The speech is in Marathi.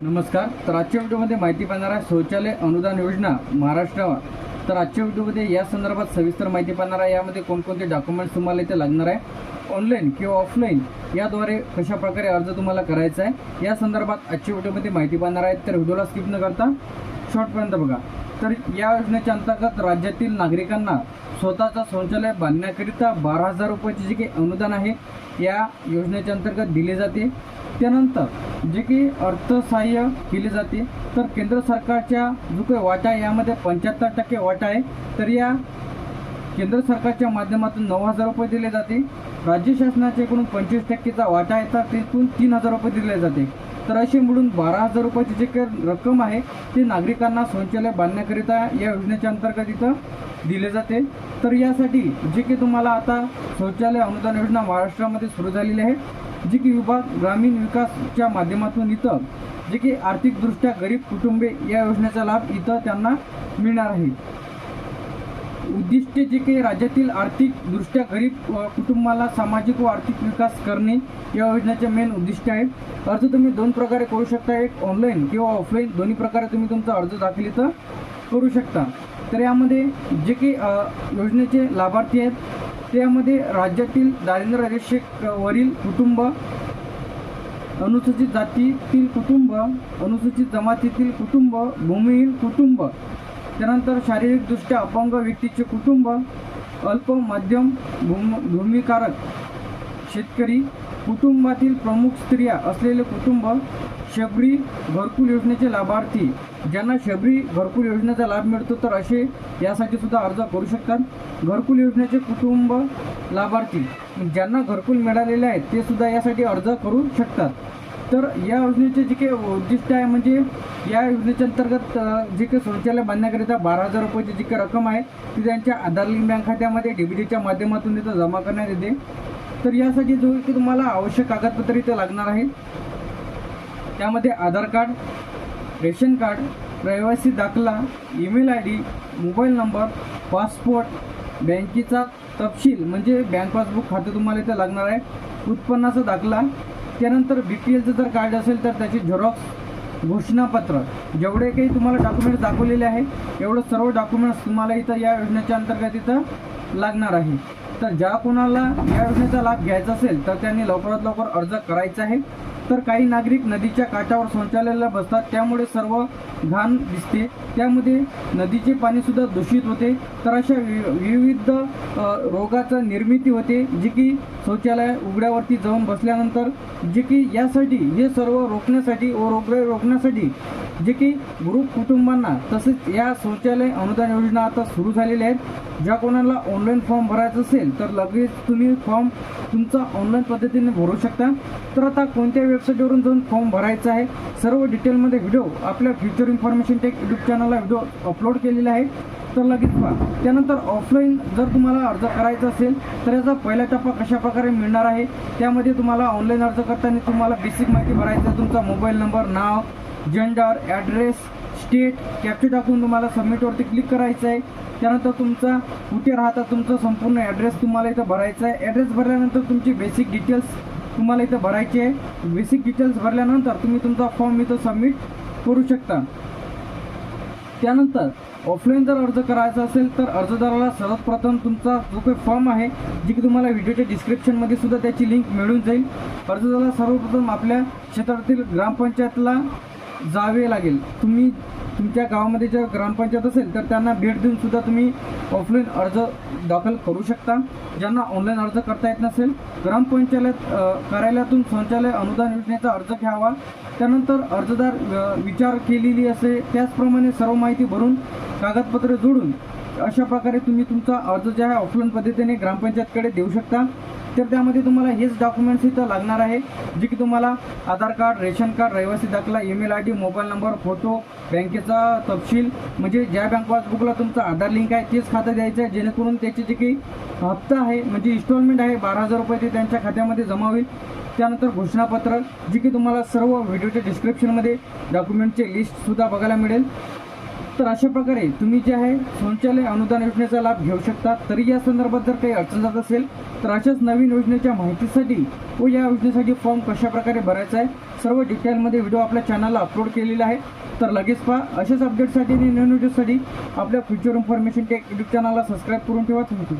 नमस्कार. तर आजच्या व्हिडिओमध्ये माहिती पाहणार आहे शौचालय अनुदान योजना महाराष्ट्रावर. तर आजच्या व्हिडिओमध्ये या संदर्भात सविस्तर माहिती पाहणार आहे. यामध्ये कोणकोणते डॉक्युमेंट्स तुम्हाला इथे लागणार आहे ऑनलाईन किंवा ऑफलाईन याद्वारे कशा प्रकारे अर्ज तुम्हाला करायचा आहे या संदर्भात आजच्या व्हिडिओमध्ये माहिती पाहणार आहे. तर व्हिडिओला स्किप न करता शॉर्टपर्यंत बघा. तर या योजनेच्या अंतर्गत राज्यातील नागरिकांना स्वतःचा शौचालय बांधण्याकरिता बारा हजार रुपयाचे जे काही अनुदान आहे या योजनेच्या अंतर्गत दिले जाते. त्यानंतर जे की अर्थसहाय्य केले जाते तर केंद्र सरकारच्या जो काही वाटा आहे यामध्ये पंच्याहत्तर टक्के वाटा आहे. तर या केंद्र सरकारच्या माध्यमातून नऊ हजार रुपये दिले जाते. राज्य शासनाच्या एकूण पंचवीस टक्केचा वाटा आहे तर तिथून तीन हजार रुपये दिले जाते. तर असे मिळून बारा हजार रुपयाची जे काही रक्कम आहे ती नागरिकांना शौचालय बांधण्याकरिता या योजनेच्या अंतर्गत इथं दिले जाते. तर यासाठी जे की तुम्हाला आता शौचालय अनुदान योजना महाराष्ट्रामध्ये सुरू झालेली आहे. जी की विभाग ग्रामीण विकासच्या माध्यमातून इथं जे की आर्थिकदृष्ट्या गरीब कुटुंबे या योजनेचा लाभ इथं त्यांना मिळणार आहे. उद्दिष्टे जे काही राज्यातील आर्थिकदृष्ट्या गरीब कुटुंबाला सामाजिक व आर्थिक विकास करणे या योजनेचे मेन उद्दिष्ट आहे. अर्ज तुम्ही दोन प्रकारे करू शकता एक ऑनलाईन किंवा ऑफलाईन दोन्ही प्रकारे तुम्ही तुमचा अर्ज दाखल इथं करू शकता. तर यामध्ये जे काही योजनेचे लाभार्थी आहेत त्यामध्ये राज्यातील दारिद्र्य रेषेवरील कुटुंब अनुसूचित जातीतील कुटुंब अनुसूचित जमातीतील कुटुंब भूमिहीन कुटुंब त्यानंतर शारीरिकदृष्ट्या अपंग व्यक्तीचे कुटुंब अल्प मध्यम भूम भूमिकारक शेतकरी कुटुंबातील प्रमुख स्त्रिया असलेले कुटुंब शबरी घरकुल योजनेचे लाभार्थी. ज्यांना शबरी घरकुल योजनेचा लाभ मिळतो तर असे यासाठी सुद्धा अर्ज करू शकतात. घरकुल योजनेचे कुटुंब लाभार्थी ज्यांना घरकुल मिळालेले आहेत ते सुद्धा यासाठी अर्ज करू शकतात. तर या योजनेचे जे काही उद्दिष्ट आहे म्हणजे या योजनेच्या अंतर्गत जे काही शौचालय बांधण्याकरिता बारा हजार रुपयाची जी काही रक्कम आहे ती त्यांच्या आधार लिंक बँक खात्यामध्ये डीबीटीच्या माध्यमातून तिथं जमा करण्यात येते. तर यासाठी जो की तुम्हाला आवश्यक कागदपत्र इथे लागणार आहे. त्यामध्ये आधार कार्ड रेशन कार्ड रहिवासी दाखला email I D mobile number passport बँकेचा तपशील म्हणजे बँक पासबुक खातं तुम्हाला इथं लागणार आहे. उत्पन्नाचा दाखला त्यानंतर बी पी एलचं जर कार्ड असेल तर त्याची झेरॉक्स घोषणापत्र जेवढे काही तुम्हाला डॉक्युमेंट्स दाखवलेले आहे एवढं सर्व डॉक्युमेंट्स तुम्हाला इथं या योजनेच्या अंतर्गत इथं लागणार आहे. तर ज्या कोणाला या योजनेचा लाभ घ्यायचा असेल तर त्यांनी लवकरात लवकर अर्ज करायचा आहे. तर काही नागरिक नदीच्या काठावर शौचालयाला बसतात. त्यामुळे सर्व घाण दिसते. त्यामध्ये नदीचे पाणीसुद्धा दूषित होते. तर अशा वि- विविध रोगाचा निर्मिती होते जी की शौचालय उघड्यावरती जाऊन बसल्यानंतर जे की यासाठी हे सर्व रोखण्यासाठी व रोग रोखण्यासाठी जे की ग्रुप कुटुंबांना तसेच या शौचालय अनुदान योजना आता सुरू झालेल्या आहेत. ज्या कोणाला ऑनलाईन फॉर्म भरायचा असेल तर लगेच तुम्ही फॉर्म तुमचा ऑनलाईन पद्धतीने भरू शकता. तर आता कोणत्या वेबसाईटवरून जाऊन फॉर्म भरायचा आहे. सर्व डिटेलमध्ये व्हिडिओ आपल्या फ्युचर इन्फॉर्मेशन टेक यूट्यूब चॅनलला व्हिडिओ अपलोड केलेला आहे. तर लगेच पहा. त्यानंतर ऑफलाईन जर तुम्हाला अर्ज करायचा असेल तर याचा पहिला टप्पा कशा प्रकारे मिळणार आहे? त्यामध्ये तुम्हाला ऑनलाईन अर्ज करताना तुम्हाला बेसिक माहिती भरायचं आहे. तुमचा मोबाईल नंबर नाव जेंडर ॲड्रेस स्टेट कॅप्चर टाकून तुम्हाला सबमिटवरती क्लिक करायचं आहे. त्यानंतर तुमचा कुठे राहता तुमचा संपूर्ण ॲड्रेस तुम्हाला इथं भरायचा आहे. ॲड्रेस भरल्यानंतर तुमची बेसिक डिटेल्स तुम्हाला इथं भरायचे आहे. बेसिक डिटेल्स भरल्यानंतर तुम्ही तुमचा फॉर्म इथं सबमिट करू शकता. त्यानंतर ऑफलाईन जर अर्ज करायचा असेल तर अर्जदाराला सर्वप्रथम तुमचा जो काही फॉर्म आहे जी की तुम्हाला व्हिडिओच्या डिस्क्रिप्शनमध्ये सुद्धा त्याची लिंक मिळून जाईल. अर्जदाराला सर्वप्रथम आपल्या क्षेत्रातील ग्रामपंचायतला जावे लागेल. तुम्ही तुमच्या गावामध्ये जर ग्रामपंचायत असेल तर त्यांना भेट देऊन सुद्धा तुम्ही ऑफलाईन अर्ज दाखल करू शकता. ज्यांना ऑनलाईन अर्ज करता येत नसेल ग्रामपंचायत कार्यालयातून शौचालय अनुदान योजनेचा अर्ज घ्यावा. त्यानंतर अर्जदार विचार केलेली असे त्याचप्रमाणे सर्व माहिती भरून कागदपत्रे जोडून अशा प्रकारे तुम्ही तुमचा अर्ज जे आहे ऑफलाईन पद्धतीने ग्रामपंचायतकडे देऊ शकता. तर त्यामध्ये तुम्हाला हेच डॉक्युमेंट्स इथं लागणार आहे जे की तुम्हाला आधार कार्ड रेशन कार्ड रहिवासी दाखला email I D mobile number photo बँकेचा तपशील म्हणजे ज्या बँक पासबुकला तुमचा आधार लिंक आहे तेच खातं द्यायचं आहे जेणेकरून त्याचे जे काही हप्ता आहे म्हणजे इन्स्टॉलमेंट आहे बारा हजार रुपये ते त्यांच्या खात्यामध्ये जमा होईल. त्यानंतर घोषणापत्र जे की तुम्हाला सर्व व्हिडिओच्या डिस्क्रिप्शनमध्ये डॉक्युमेंटचे लिस्टसुद्धा बघायला मिळेल. तर अशा प्रकारे तुम्ही जे आहे शौचालय अनुदान योजनेचा लाभ घेऊ शकता. तरी या संदर्भात जर काही अडचण जात असेल तर अशाच नवीन योजनेच्या माहितीसाठी व या योजनेसाठी फॉर्म कशाप्रकारे भरायचा आहे सर्व डिटेलमध्ये व्हिडिओ आपल्या चॅनलला अपलोड केलेला आहे. तर लगेच पहा अशाच अपडेटसाठी आणि नवीन व्हिडिओसाठी आपल्या फ्युचर इन्फॉर्मेशन टेक यूट्यूब चॅनलला सबस्क्राईब करून ठेवा. Thank you.